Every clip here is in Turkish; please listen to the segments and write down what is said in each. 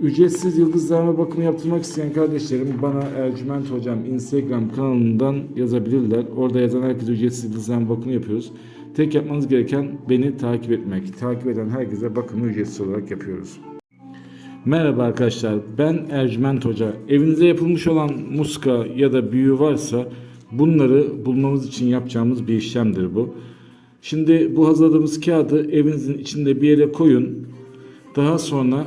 Ücretsiz yıldızlarma bakımı yaptırmak isteyen kardeşlerim bana Ercüment Hocam Instagram kanalından yazabilirler. Orada yazan herkese ücretsiz yıldızlarma bakımı yapıyoruz. Tek yapmanız gereken beni takip etmek. Takip eden herkese bakımı ücretsiz olarak yapıyoruz. Merhaba arkadaşlar ben Ercüment Hoca. Evinize yapılmış olan muska ya da büyü varsa bunları bulmamız için yapacağımız bir işlemdir bu. Şimdi bu hazırladığımız kağıdı evinizin içinde bir yere koyun. Daha sonra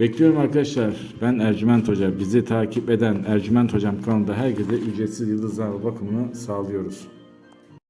Bekliyorum arkadaşlar. Ben Ercüment Hoca. Bizi takip eden Ercüment Hocam kanalında herkese ücretsiz yıldızlama bakımını sağlıyoruz.